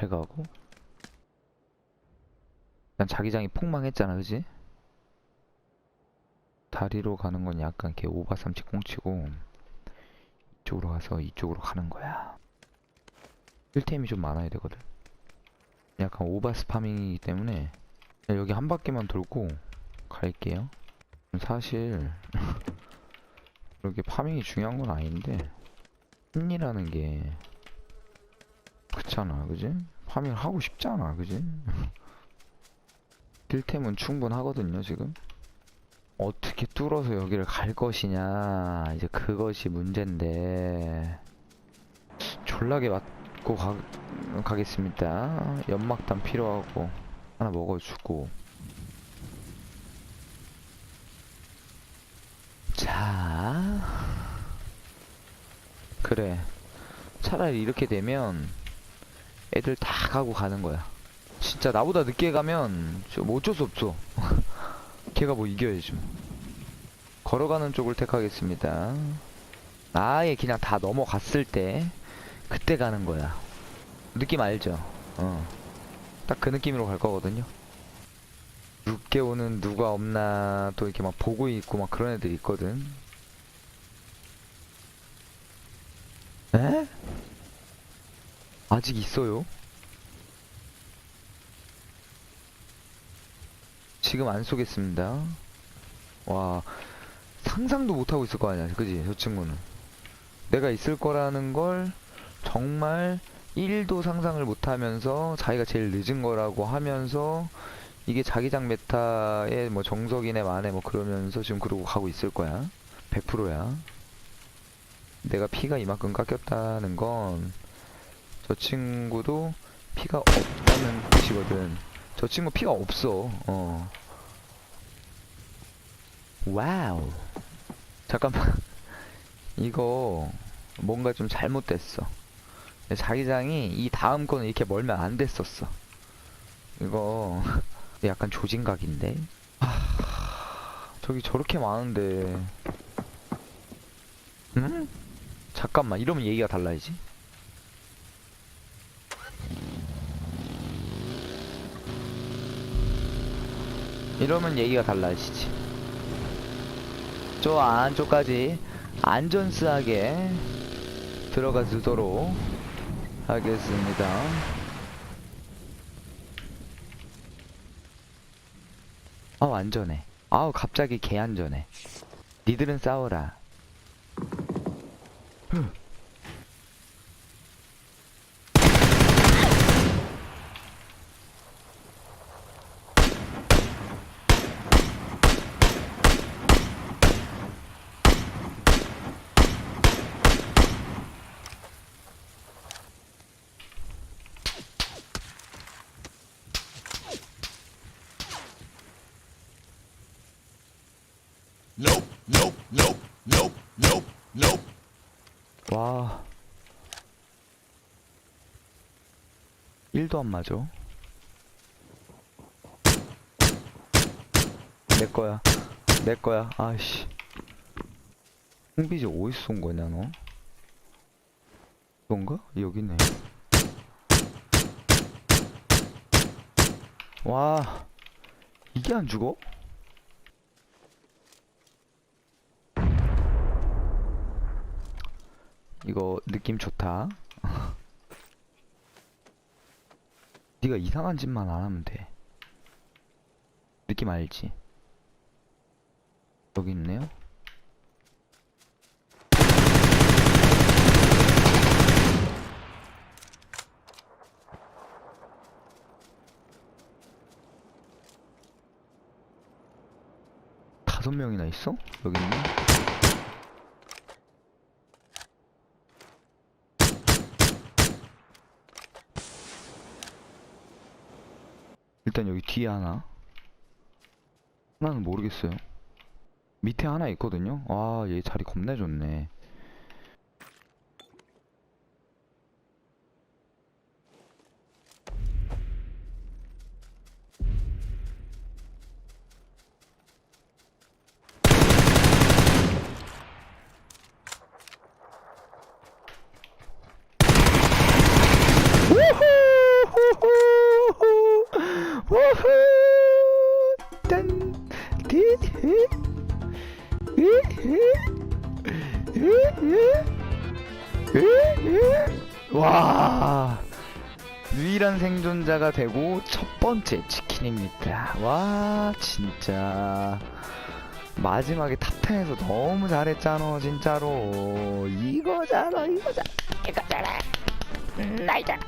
가고. 일단 자기장이 폭망했잖아 그지? 다리로 가는 건 약간 걔 오바삼치 꽁치고 이쪽으로 가서 이쪽으로 가는 거야. 1템이 좀 많아야 되거든. 약간 오바스 파밍이기 때문에 여기 한 바퀴만 돌고 갈게요. 사실 그렇게 파밍이 중요한 건 아닌데 힘이라는 게 그렇잖아 그지? 파밍을 하고 싶잖아 그지? 딜템은 충분하거든요 지금. 어떻게 뚫어서 여기를 갈 것이냐 이제 그것이 문제인데. 졸라게 맞고 가, 가겠습니다. 연막탄 필요하고 하나 먹어주고. 자. 그래. 차라리 이렇게 되면 애들 다 가고 가는 거야 진짜 나보다 늦게 가면 좀 어쩔 수 없어 걔가 뭐 이겨야지 뭐. 걸어가는 쪽을 택하겠습니다 아예 그냥 다 넘어갔을 때 그때 가는 거야 느낌 알죠? 어. 딱 그 느낌으로 갈 거거든요 늦게 오는 누가 없나 또 이렇게 막 보고 있고 막 그런 애들 있거든 에? 아직 있어요? 지금 안 쏘겠습니다. 와, 상상도 못하고 있을 거 아니야, 그지? 저 친구는. 내가 있을 거라는 걸 정말 1도 상상을 못 하면서 자기가 제일 늦은 거라고 하면서 이게 자기장 메타의 뭐 정석이네 마네 뭐 그러면서 지금 그러고 가고 있을 거야. 100%야. 내가 피가 이만큼 깎였다는 건 저 친구도 피가 없다는 뜻이거든. 저 친구 피가 없어. 어. 와우. 잠깐만. 이거 뭔가 좀 잘못됐어. 자기장이 이 다음 거는 이렇게 멀면 안 됐었어. 이거 약간 조진각인데. 아, 저기 저렇게 많은데. 응? 잠깐만 이러면 얘기가 달라지지. 이러면 얘기가 달라지지. 저 안쪽까지 안전스하게 들어가 주도록 하겠습니다. 아우 안전해. 아우 갑자기 개 안전해. 니들은 싸워라. 와. 1도 안 맞아. 내 거야. 내 거야. 아이씨. 홍비지 어디서 쏜 거냐, 너? 이건가? 여기네. 와. 이게 안 죽어? 이거 느낌 좋다. 네가 이상한 짓만 안 하면 돼. 느낌 알지? 여기 있네요. 다섯 명이나 있어? 여기 있네. 일단 여기 뒤에 하나. 하나는 모르겠어요. 밑에 하나 있거든요. 아얘 자리 겁나 좋네 와 유일한 생존자가 되고 첫 번째 치킨입니다. 와 진짜. 마지막에 탑텐에서 너무 잘했잖아 진짜로. 이거잖아 이거잖아. 이거잖아. 나이잖아